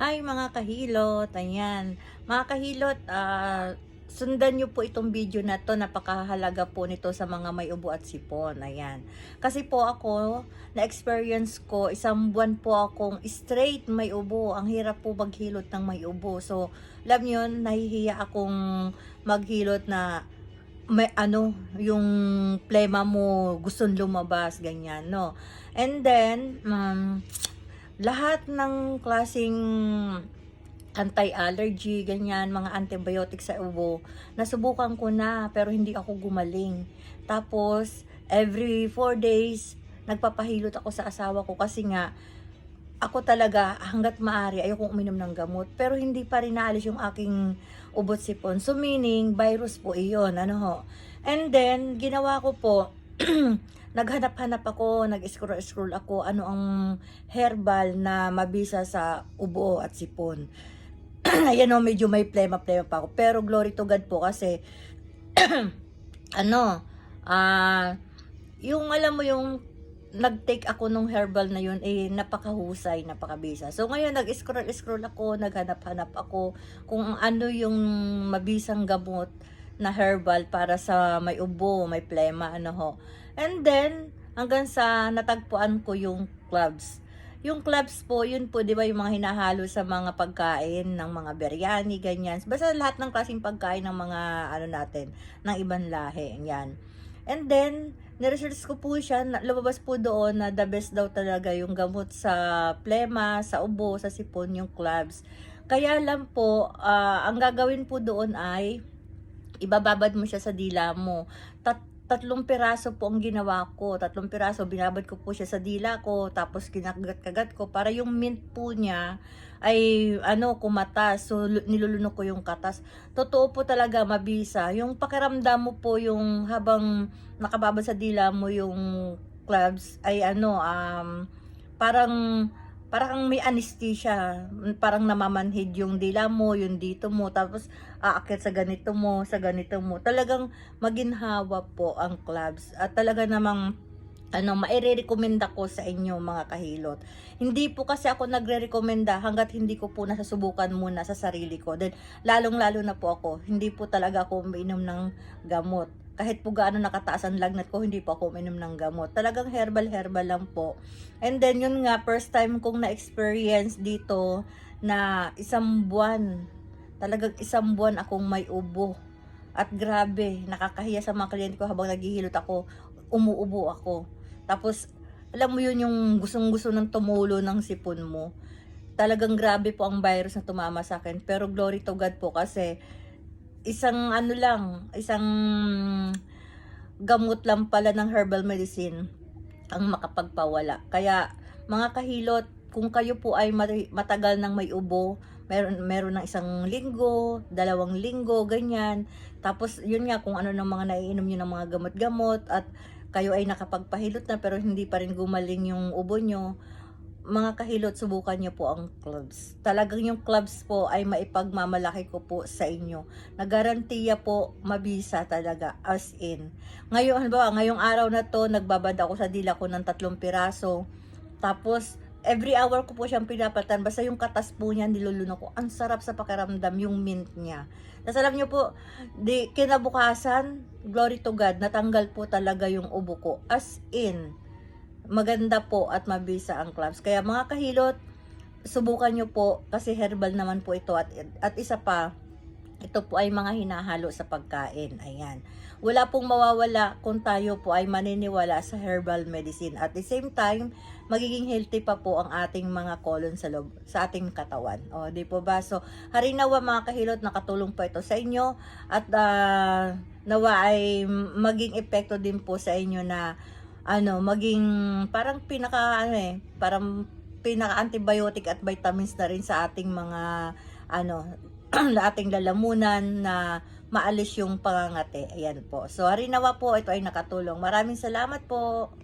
Hi mga kahilot, ayan. Mga kahilot, ah, sundan nyo po itong video na to. Napakahalaga po nito sa mga may ubo at sipon. Ayan. Kasi po ako, na-experience ko, isang buwan po akong straight may ubo. Ang hirap po maghilot ng may ubo. So, alam nyo, nahihiya akong maghilot na may ano, yung plema mo gustong lumabas, ganyan, no? And then, um, lahat ng klasing anti-allergy, ganyan, mga antibiotics sa ubo, nasubukan ko na, pero hindi ako gumaling. Tapos, every 4 days, nagpapahilot ako sa asawa ko kasi nga, ako talaga, hanggat maaari, ayokong uminom ng gamot. Pero hindi pa rin naalis yung aking ubot sipon. So meaning, virus po iyon. Ano ho? And then, ginawa ko po, naghanap-hanap ako, nag-scroll-scroll ako, ano ang herbal na mabisa sa ubo at sipon. Ayan o, medyo may plema-plema pa ako. Pero glory to God po kasi, ano, ah, yung alam mo yung nag-take ako nung herbal na yun, eh, napakahusay, napakabisa. So, ngayon, nag-scroll-scroll ako, naghanap-hanap ako kung ano yung mabisang gamot na herbal para sa may ubo, may plema, ano ho. And then, hanggang sa natagpuan ko yung clubs. Yung clubs po, yun po, di ba, yung mga hinahalo sa mga pagkain ng mga biryani, ganyan. Basta lahat ng klaseng pagkain ng mga, ano natin, ng ibang lahi, yan. And then, niresearch ko po siya, lumabas po doon na the best daw talaga yung gamot sa plema, sa ubo, sa sipon, yung clubs. Kaya lang po, ah, ang gagawin po doon ay, ibababad mo siya sa dila mo. Tat tatlong piraso po ang ginawa ko. Tatlong piraso, binabad ko po siya sa dila ko, tapos kinagat-kagat ko para yung mint po niya ay ano, kumatas. So, lu- nilulunok ko yung katas. Totoo po talaga, mabisa. Yung pakiramdam mo po yung habang nakababad sa dila mo yung clubs ay ano, um, parang parang may anesthesia, parang namamanhid yung dila mo, yung dito mo, tapos aakit sa ganito mo, sa ganito mo. Talagang maginhawa po ang clubs. At talaga namang ano, maire-recommenda ko sa inyo mga kahilot. Hindi po kasi ako nagre-recommenda hanggat hindi ko po nasasubukan muna sa sarili ko. Then, lalong-lalo na po ako, hindi po talaga ako uminom ng gamot. Kahit po gaano nakataas ang lagnat ko, hindi po ako uminom ng gamot. Talagang herbal-herbal lang po. And then, yun nga, first time kong na-experience dito na isang buwan, talagang isang buwan akong may ubo. At grabe, nakakahiya sa mga kliyente ko habang naghihilot ako, umuubo ako. Tapos, alam mo yun yung gustong-gusto ng tumulo ng sipon mo. Talagang grabe po ang virus na tumama sa akin. Pero glory to God po kasi isang ano lang, isang gamot lang pala ng herbal medicine ang makapagpawala. Kaya mga kahilot, kung kayo po ay matagal nang may ubo, meron meron ng isang linggo, dalawang linggo, ganyan. Tapos yun nga kung ano ng mga naiinom niyo ng mga gamot-gamot at kayo ay nakapagpahilot na pero hindi pa rin gumaling yung ubo nyo, mga kahilot, subukan nyo po ang clubs. Talagang yung clubs po ay maipagmamalaki ko po sa inyo. Nagarantiya po, mabisa talaga, as in. Ngayon, halimbawa, ngayong araw na to, nagbabad ako sa dila ko ng tatlong piraso. Tapos, every hour ko po siyang pinapatan. Basta yung katas po niya, niluluno ko. Ang sarap sa pakiramdam, yung mint niya. Tapos alam niyo po, di, kinabukasan, glory to God, natanggal po talaga yung ubo ko. As in, maganda po at mabisa ang clubs. Kaya mga kahilot, subukan nyo po kasi herbal naman po ito at, at isa pa, ito po ay mga hinahalo sa pagkain. Ayan. Wala pong mawawala kung tayo po ay maniniwala sa herbal medicine. At the same time, magiging healthy pa po ang ating mga colon sa loob, sa ating katawan. O, di po ba? So, harinawa mga kahilot, nakatulong po ito sa inyo. At ah, nawa ay maging epekto din po sa inyo na ano, maging parang pinaka ano eh, parang pinaka antibiotic at vitamins na rin sa ating mga ano, ating lalamunan na maalis yung pangangate. Ayan po. So, harinawa po, ito ay nakatulong. Maraming salamat po.